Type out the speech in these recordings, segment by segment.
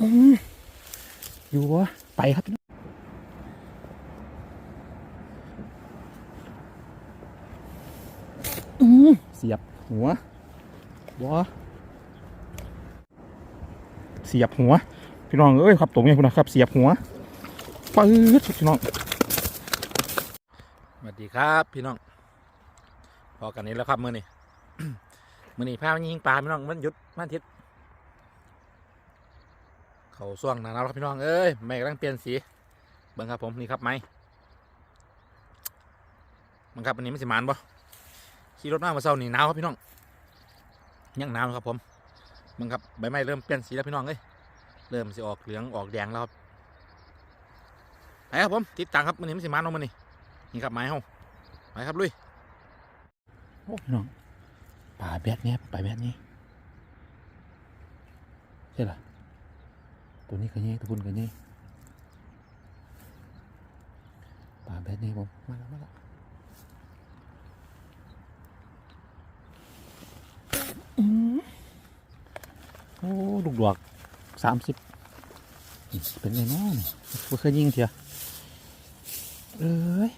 อืมอยู่วะไปครับพี่น้องอืมเสียบหัววะเสียบหัว พี่น้องเอ้ยครับตรงนี้คุณนะครับ เสียบหัวปื๊ดพี่น้องสวัสดีครับพี่น้องพอกันนี้แล้วครับมื่อนี้มื่อนี้พามายิงปลาพี่น้องมันหยุดมันอาทิตย์ เขาส่วงหนาหนาวครับพี่น้องเอ้ยไม่กำลังเปลี่ยนสีเบิ่งครับผมนี่ครับไม้มันครับอันนี้ไม่สิมานบ่ขี่รถมาเมื่อเช้านี่หนาวครับพี่น้องยังหนาวครับผมมึงครับใบไม้เริ่มเปลี่ยนสีแล้วพี่น้องเอ้ยเริ่มสิออกเหลืองออกแดงแล้วครับไปครับผมติดตังครับมันนี้ไม่สิมานเนามันนี่นี่ครับไม้เฮาไปครับลุยโอ้พี่น้องป่าแบบนี้ไปแบบนี้ใช่หรอ ตัวนี้ก็เงี้ตัวคุณก็เงี้ป่าแบบนี้ผมมาแล้วมาแล้วอืมโอ้ลูกดวกสามสิบเป็นไงน้องไม่เคยยิงเถียเอ้ย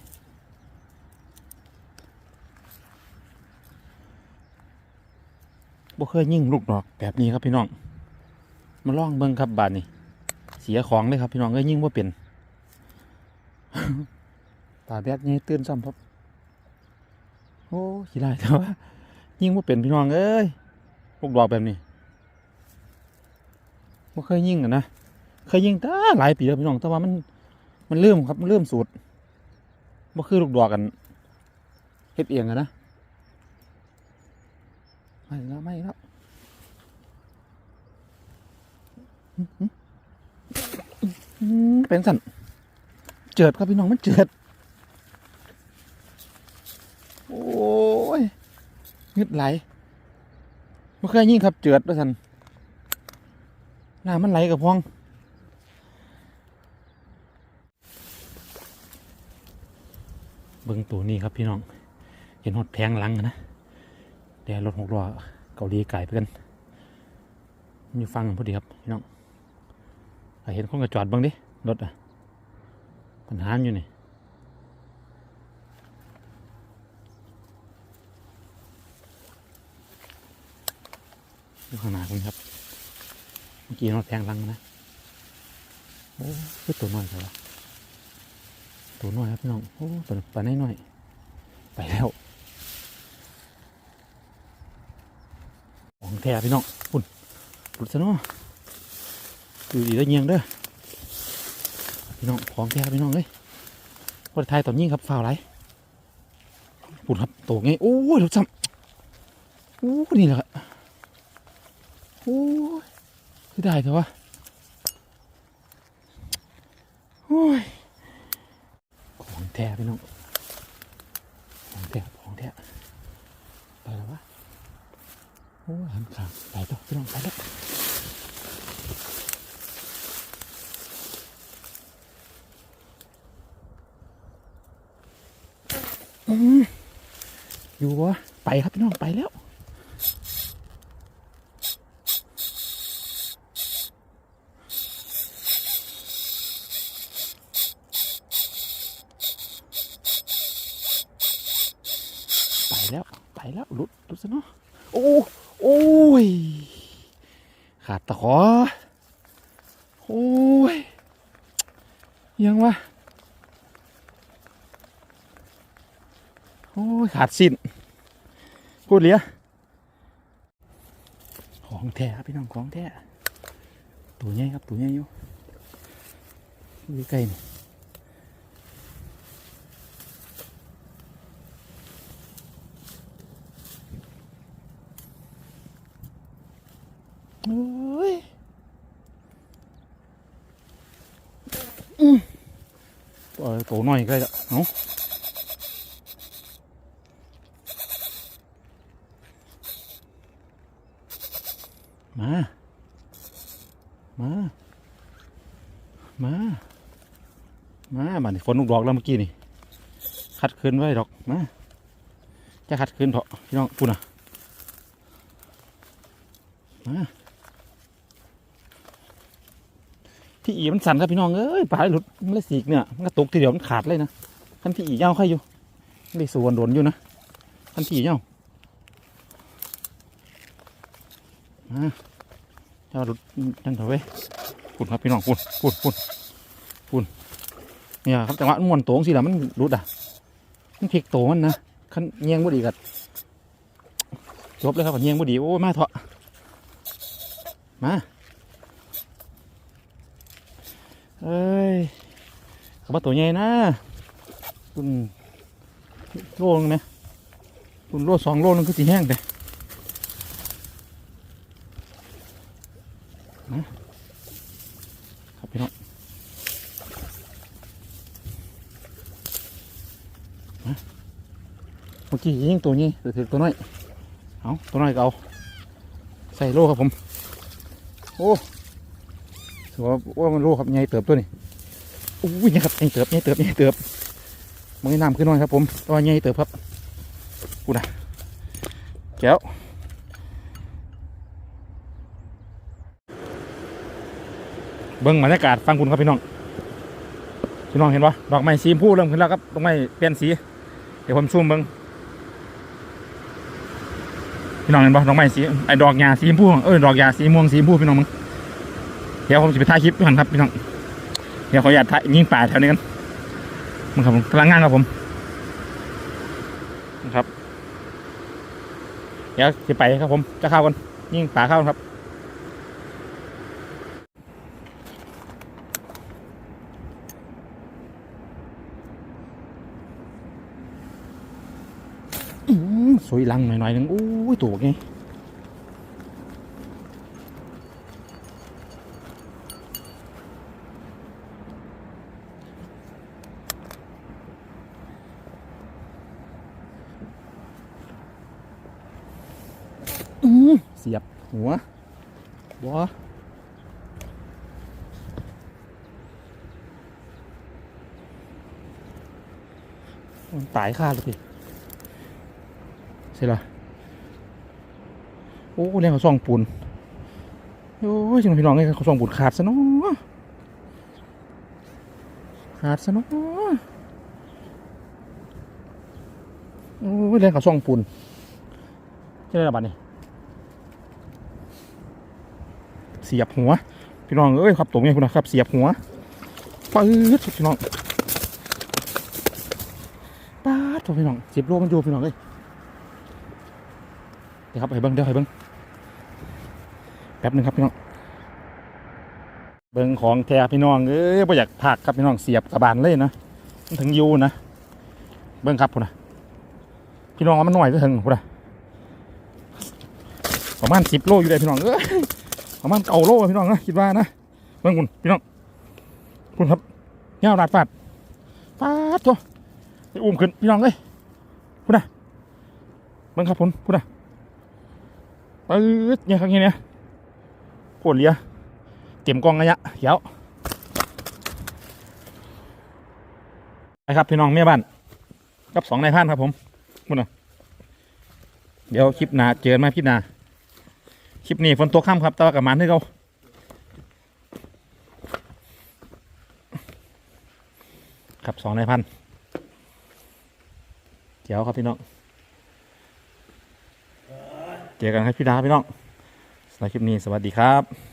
บ่เคยยิงลูกดอกแบบนี้ครับพี่น้อง มาลองเบิ่งครับบาดนี้ เสียของเลยครับพี่น้องก็ยิ่งว่าเป็นตาแดดนี่ตื่นซ้ำครับโอ้ขี้ได้แต่ว่ายิ่งว่าเป็นพี่น้องเอ้ยลูกดอกแบบนี้ว่าเคยยิ่งกันนะเคยยิ่งตาหลายปีแล้วพี่น้องแต่ว่ามันมันเริ่มครับมันเริ่มสูตรว่าคือลูกดอกกันเฮ็ดเองอะนะไม่แล้วไม่แล้ว เป็นสันเจิดครับพี่น้องมันเจิด โอ้ยเงึดไหลไม่เคยยิ่งครับ เจิดด้วยสันน้ำมันไหลกับพองเบิ่งตัวนี้ครับพี่น้อง เห็นหดแพงหลังนะเดี๋ยวรถหกล้อเกาหลีไก่ไปกันมีฟังพอดีครับ พี่น้อง เห็นคนกระจอดบ้างดิรถอะปัญหาอยู่นี่ดูข้างหน้าคุณครับ เมื่อกี้รถแทงลังนะ โอ้คือตัวน้อยใช่ปะตัวน้อยครับพี่น้อง โอ้ตัวปลาน้อยไปแล้วของแท้พี่น้องคุณหลุดซะเนาะ ดูดีแล้เงียงเด้อพี่น้องของแท้พี่น้องเลยวันไทยตอนยิ่งครับฝ่าวไรปุ่นครับโตไงโอ้ยรถซ้ำโอ้นี่แหละโอ้ยคือได้แต่ว่าโอ้ยของแท้พี่น้องของแท้ของแท้ไปแล้ววะโอ้ยหันขางไปต่อพี่น้องไปแล้ว อยู่วะไปครับพี่น้องไปแล้วไปแล้วไปแล้วหลุดหลุดซะเนาะโอ้โอ้ยขาดตะขอโอ้ยยังวะ อ้ยขาดสิ้นพูดเหลียของแท้พี่น้องของแท้ตัวใหญ่ครับตัวใหญ่อยู่อยู่ใกล้นี่โอ้ยอืมตัวหน้อยใกล้แล้วเนาะ มา มา มา มาบัดนี้ฝนลูกดอกแล้วเมื่อกี้นี่คัดคืนไว้ดอกมาจะคัดคืนเถอะพี่น้องพูดนอะมาพี่อีมันสั่นครับพี่น้องเอ้ยปลาหลุดมันเลยสีกเนี่ยมันก็ตกทีเดียวมันขาดเลยนะคันพี่อีเย้าใครอยู่ได้ส่วนโดนอยู่นะคันพี่อีเย้าอ่า เจ้าหลุดนั่นเถอะเว้ยปุ่นครับพี่น้องปุ่นปุ่นปุ่นปุ่นเนี่ยครับจังหวะมันม้วนโตงสิล่ะมันหลุดอะมันพลิกโตมันนะคันเงียงบ่ดีกัดจบเลยครับเงียงบ่ดีโอ้ยมาเถอะมาเอ้ยขับตัวใหญ่นะคุณโลนึงไหมคุณโลสองโลนึงคือสีแห้งแต่ นะครับพี่น้องเมื่อกี้ยิงตัวนี้ตัวถือตัวน้อย เอาตัวน้อยก็เอาใส่โลครับผม โอ้ถือว่าว่ามันโลครับใหญ่เติบตัวนี้อุ้ยใหญ่ครับใหญ่เติบใหญ่เติบใหญ่เติบมันน้ำขึ้นน้อยครับผมตัวใหญ่เติบครับกูนะแก้ว เบิ้งบรรยากาศฟังคุณครับพี่น้องพี่น้องเห็นปะดอกไม้สีพูเริ่มขึ้นแล้วครับดอกไม้เปลี่ยนสี เดี๋ยวผมซูมเบิ้งพี่น้องเห็นปะดอกไม้สีไอ้ดอกหญ้าสีพูเออดอกหญ้าสีม่วงสีพูพี่น้องมึงเดี๋ยวผมจะไปถ่ายคลิปด้วยกันครับพี่น้องเดี๋ยวขออนุญาตถ่ายยิงป่าแถวนี้กันมึงครับผมพลังงานครับผมนะครับเดี๋ยวจะไปครับผมจะเข้ากันยิงป่าเข้าครับ อื้อ สวยลังหน่อยๆหนึงอู้ยตัวไงอื้อเสียบหัวบัวมันตายคาเลยพี่ ช่ละโอ้เรื่องเขาส่องปูนโอ้ยจังพี่น้องไงเขาส่องปูนขาดซะเนาะขาดซะเนาะโอ้ยเรื่องเขาส่องปูนใช่ไหมล่ะบัดนี้เสียบหัว พี่น้องเอ้ยครับตรงนี้คุณนะครับ เสียบหัวปื๊ดพี่น้องป๊าดพี่น้องเสียบโลมันอยู่พี่น้องเอ้ย เดี๋ยวครับให้เบิ้งเดี๋ยวให้เบิ้งแป๊บหนึงครับพี่น้องเบิ้งของแท้พี่น้องเอ้ยไม่อยากผักครับพี่น้องเสียบกระบาลเลยนะมันถึงยูนะเบิ้งครับพุ่นนะพี่น้องมันหน่อยก็ถึงพุ่นนะประมาณสิบโลอยู่เลยพี่น้องเอ้ยประมาณเก้าโลพี่น้องนะคิดว่านะเบิ้งคุณพี่น้องคุณครับเงาดาดฟาดฟาดตัวไปอุ้มขึ้นพี่น้องเลยพุ่นนะเบิ้งครับพุ่นพุ่นนะ ปื๊ดเนี่ยครั้งนี้เนี่ยปวดเลียเก็บกองระยะเขียวไปครับพี่น้องแม่บ้านกับสองนายพันครับผมคุณน่ะเดี๋ยวคลิปหนาเจอไหมาคลิปหนาคลิปนี้ฝนตกค่ำครับตว่ากับมันให้เราครับสองนายพันเดี๋ยวครับพี่น้อง เจอกันครับพี่ดาพี่น้องสำหรับคลิปนี้สวัสดีครับ